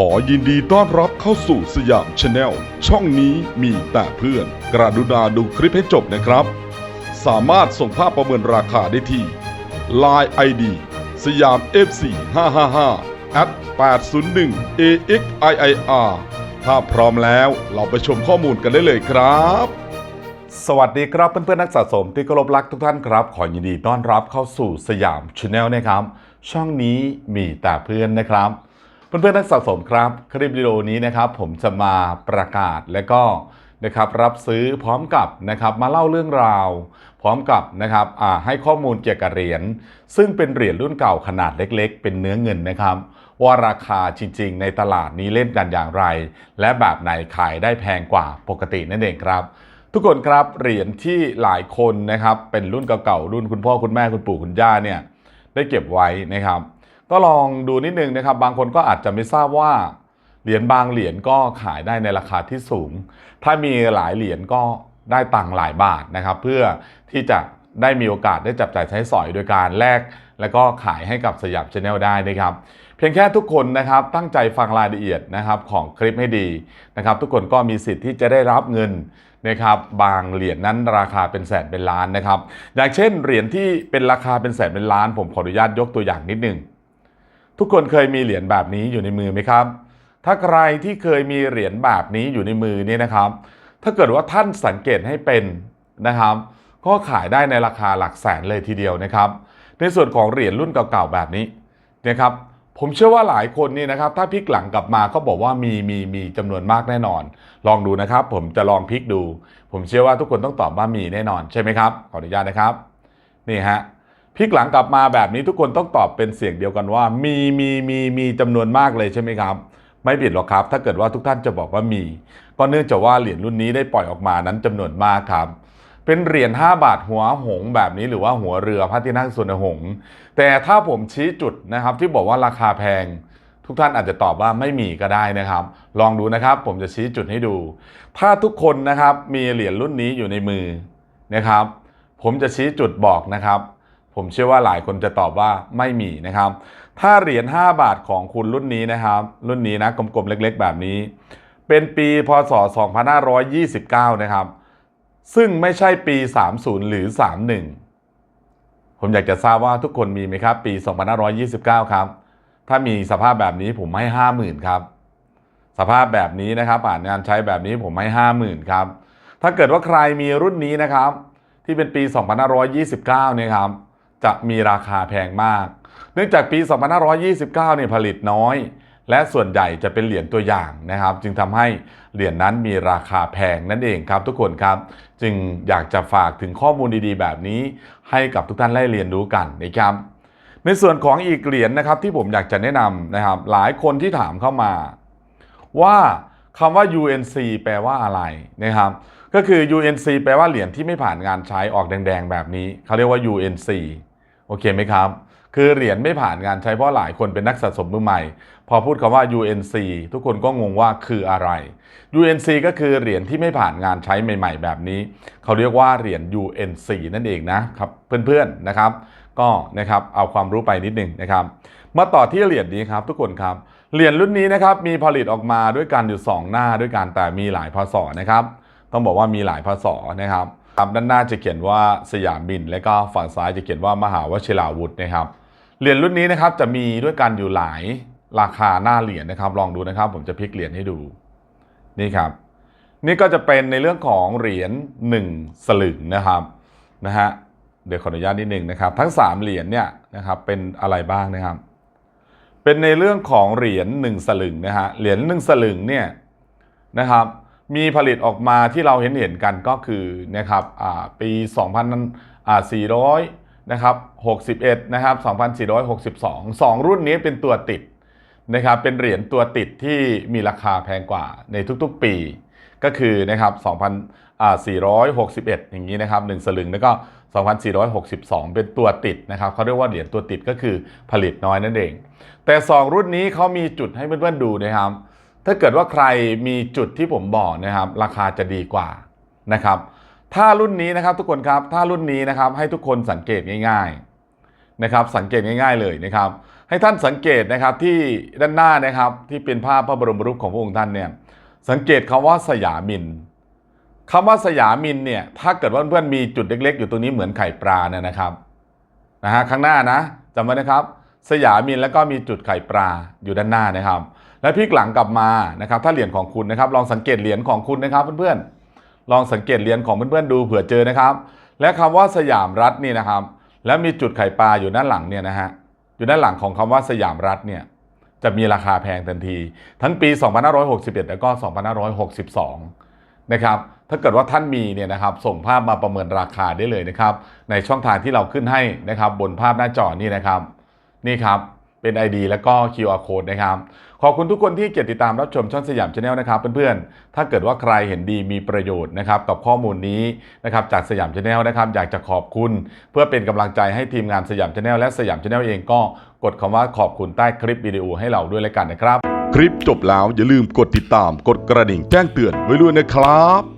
ขอยินดีต้อนรับเข้าสู่สยามชาแนลช่องนี้มีแต่เพื่อน กระดุณาดูคลิปให้จบนะครับ สามารถส่งภาพประเมินราคาได้ที่ Line ID สยาม FC 555 at 801 AXIIR ถ้าพร้อมแล้วเราไปชมข้อมูลกันได้เลยครับ สวัสดีครับเพื่อนๆนักสะสมที่เคารพรักทุกท่านครับ ขอยินดีต้อนรับเข้าสู่สยามชาแนลนะครับ ช่องนี้มีแต่เพื่อนนะครับ เพื่อนๆนักสะสมครับ คลิปวิดีโอนี้นะครับผมจะมาประกาศและก็นะครับรับซื้อพร้อมกับนะครับมาเล่าเรื่องราว พร้อมกับนะครับให้ข้อมูลเกี่ยวกับเหรียญซึ่งเป็นเหรียญรุ่นเก่าขนาดเล็ก ๆ เป็นเนื้อเงินนะครับ ว่าราคาจริง ๆ ในตลาดนี้เล่นกันอย่างไร และแบบไหนขายได้แพงกว่าปกตินั่นเองครับ ทุกคนครับเหรียญที่หลายคนนะครับเป็นรุ่นเก่าๆรุ่นคุณพ่อคุณแม่คุณปู่คุณย่าเนี่ยได้เก็บไว้นะครับ ก็ลองดูนิดนึงนะครับ บางคนก็อาจจะไม่ทราบว่าเหรียญบางเหรียญก็ขายได้ในราคาที่สูง ถ้ามีหลายเหรียญก็ได้ตังหลายบาทนะครับ เพื่อที่จะได้มีโอกาสได้จับจ่ายใช้สอยโดยการแลกแล้วก็ขายให้กับสยามชาแนลได้นะครับ เพียงแค่ทุกคนนะครับตั้งใจฟังรายละเอียดนะครับของคลิปให้ดีนะครับ ทุกคนก็มีสิทธิ์ที่จะได้รับเงินนะครับบางเหรียญนั้นราคาเป็นแสนเป็นล้านนะครับ อย่างเช่นเหรียญที่เป็นราคาเป็นแสนเป็นล้าน ผมขออนุญาตยกตัวอย่างนิดหนึ่ง ทุกคนเคยมีเหรียญแบบนี้อยู่ในมือไหมครับ ถ้าใครที่เคยมีเหรียญแบบนี้อยู่ในมือเนี่ยนะครับ ถ้าเกิดว่าท่านสังเกตให้เป็นนะครับ ก็ขายได้ในราคาหลักแสนเลยทีเดียวนะครับ ในส่วนของเหรียญรุ่นเก่าๆแบบนี้นะครับ ผมเชื่อว่าหลายคนนี่นะครับ ถ้าพลิกหลังกลับมาก็บอกว่ามีมีมีจำนวนมากแน่นอน ลองดูนะครับ ผมจะลองพลิกดู ผมเชื่อว่าทุกคนต้องตอบว่ามีแน่นอนใช่ไหมครับขออนุญาตนะครับ นี่ฮะ พลิกหลังกลับมาแบบนี้ทุกคนต้องตอบเป็นเสียงเดียวกันว่า มีมีมีมีจำนวนมากเลยใช่ไหมครับ ไม่ผิดหรอกครับ ถ้าเกิดว่าทุกท่านจะบอกว่ามี ก็เนื่องจากว่าเหรียญรุ่นนี้ได้ปล่อยออกมานั้นจำนวนมากครับเป็นเหรียญ5บาทหัวหงแบบนี้หรือว่าหัวเรือพระที่นั่งสุนหงส์แต่ถ้าผมชี้จุดนะครับที่บอกว่าราคาแพง ทุกท่านอาจจะตอบว่าไม่มีก็ได้นะครับ ลองดูนะครับ ผมจะชี้จุดให้ดู ถ้าทุกคนนะครับมีเหรียญรุ่นนี้อยู่ในมือนะครับ ผมจะชี้จุดบอกนะครับ ผมเชื่อว่าหลายคนจะตอบว่าไม่มีนะครับ ถ้าเหรียญ5บาทของคุณรุ่นนี้นะครับ รุ่นนี้นะกลมๆเล็ก ๆ แบบนี้ เป็นปีพศ 2529 นะครับ ซึ่งไม่ใช่ปี 30 หรือ 31 ผมอยากจะทราบว่าทุกคนมีไหมครับ ปี 2529 ครับ ถ้ามีสภาพแบบนี้ผมให้ 50,000 ครับ สภาพแบบนี้นะครับผ่านงานใช้แบบนี้ผมให้ 50,000 ครับ ถ้าเกิดว่าใครมีรุ่นนี้นะครับ ที่เป็นปี 2529 เนี่ยครับ จะมีราคาแพงมาก เนื่องจากปี 2529 เนี่ยผลิตน้อย และส่วนใหญ่จะเป็นเหรียญตัวอย่างนะครับ จึงทำให้เหรียญนั้นมีราคาแพงนั่นเองครับ ทุกคนครับ จึงอยากจะฝากถึงข้อมูลดีๆ แบบนี้ ให้กับทุกท่านได้เรียนรู้กันนะครับในส่วนของอีกเหรียญนะครับที่ผมอยากจะแนะนำนะครับ หลายคนที่ถามเข้ามา ว่าคำว่า UNC แปลว่าอะไรนะครับ ก็คือ UNC แปลว่าเหรียญที่ไม่ผ่านงานใช้ออกแดง ๆ แบบนี้เขาเรียกว่า UNC โอเคไหมครับ คือเหรียญไม่ผ่านงานใช้เพราะหลายคนเป็นนักสะสมมือใหม่ พอพูดคำว่า UNC ทุกคนก็งงว่าคืออะไร UNC ก็คือเหรียญที่ไม่ผ่านงานใช้ใหม่ ๆ แบบนี้ เขาเรียกว่าเหรียญ UNC นั่นเองนะครับเพื่อนๆนะครับ ก็นะครับเอาความรู้ไปนิดนึงนะครับ มาต่อที่เหรียญนี้ครับทุกคนครับเหรียญรุ่นนี้นะครับมีผลิตออกมาด้วยกันอยู่ 2 หน้าด้วยกันแต่มีหลายพศนะครับ ต้องบอกว่ามีหลายพศนะครับ ครับด้านหน้าจะเขียนว่าสยามบิน และก็ฝั่งซ้ายจะเขียนว่ามหาวชิราวุธนะครับเหรียญรุ่นนี้นะครับจะมีด้วยกันอยู่หลายราคาหน้าเหรียญนะครับ ลองดูนะครับ ผมจะพลิกเหรียญให้ดูนี่ครับ นี่ก็จะเป็นในเรื่องของเหรียญ1สลึงนะครับนะฮะเดี๋ยวขออนุญาตนิดนึงนะครับ ทั้ง 3 เหรียญเนี่ยนะครับเป็นอะไรบ้างนะครับ เป็นในเรื่องของเหรียญ1สลึงนะฮะเหรียญ1สลึงเนี่ยนะครับ มีผลิตออกมาที่เราเห็นเห็นกันก็คือนะครับปี2400นะครับ61นะครับ2,462 2 รุ่นนี้เป็นตัวติดนะครับเป็นเหรียญตัวติดที่มีราคาแพงกว่าในทุกๆปี ก็คือนะครับ2,461 อย่างนี้นะครับ1สลึงแล้วก็ 2,462 เป็นตัวติดนะครับเขาเรียกว่าเหรียญตัวติดก็คือผลิตน้อยนั่นเอง แต่ 2 รุ่นนี้เขามีจุดให้เพื่อนๆดูนะครับ ถ้าเกิดว่าใครมีจุดที่ผมบอกนะครับ ราคาจะดีกว่านะครับ ถ้ารุ่นนี้นะครับทุกคนครับ ถ้ารุ่นนี้นะครับให้ทุกคนสังเกตง่ายๆนะครับ สังเกตง่าย ๆเลยนะครับ ให้ท่านสังเกตนะครับที่ด้านหน้านะครับที่เป็นภาพพระบรมรูปของพระองค์ท่านเนี่ยสังเกตคำว่าสยามินคำว่าสยามินเนี่ยถ้าเกิดว่าเพื่อนๆมีจุดเล็ก ๆ อยู่ตรงนี้เหมือนไข่ปลาเนี่ยนะครับนะฮะข้างหน้านะจำไว้นะครับ สยามินแล้วก็มีจุดไข่ปลาอยู่ด้านหน้านะครับ และพลิกหลังกลับมานะครับ ถ้าเหรียญของคุณนะครับ ลองสังเกตเหรียญของคุณนะครับเพื่อนๆลองสังเกตเหรียญของเพื่อนๆดูเผื่อเจอนะครับ และคำว่าสยามรัฐนี่นะครับ แล้วมีจุดไข่ปลาอยู่ด้านหลังเนี่ยนะฮะอยู่ด้านหลังของคำว่าสยามรัฐเนี่ยจะมีราคาแพงทันที ทั้งปี 2561 แล้วก็ 2562 นะครับ ถ้าเกิดว่าท่านมีเนี่ยนะครับ ส่งภาพมาประเมินราคาได้เลยนะครับ ในช่องทางที่เราขึ้นให้นะครับ บนภาพหน้าจอนี่นะครับ นี่ครับ เป็น ID แล้วก็ QR code นะครับ ขอบคุณทุกคนที่เกียรติดตามรับชมช่องสยามชาแนลนะครับเพื่อนๆ ถ้าเกิดว่าใครเห็นดีมีประโยชน์นะครับกับข้อมูลนี้นะครับจากสยามชาแนลนะครับอยากจะขอบคุณ เพื่อเป็นกำลังใจให้ทีมงานสยามชาแนลและสยามชาแนลเองก็กดคำว่าขอบคุณใต้คลิปวิดีโอให้เราด้วยแล้วกันนะครับ คลิปจบแล้วอย่าลืมกดติดตามกดกระดิ่งแจ้งเตือนไว้ด้วยนะครับ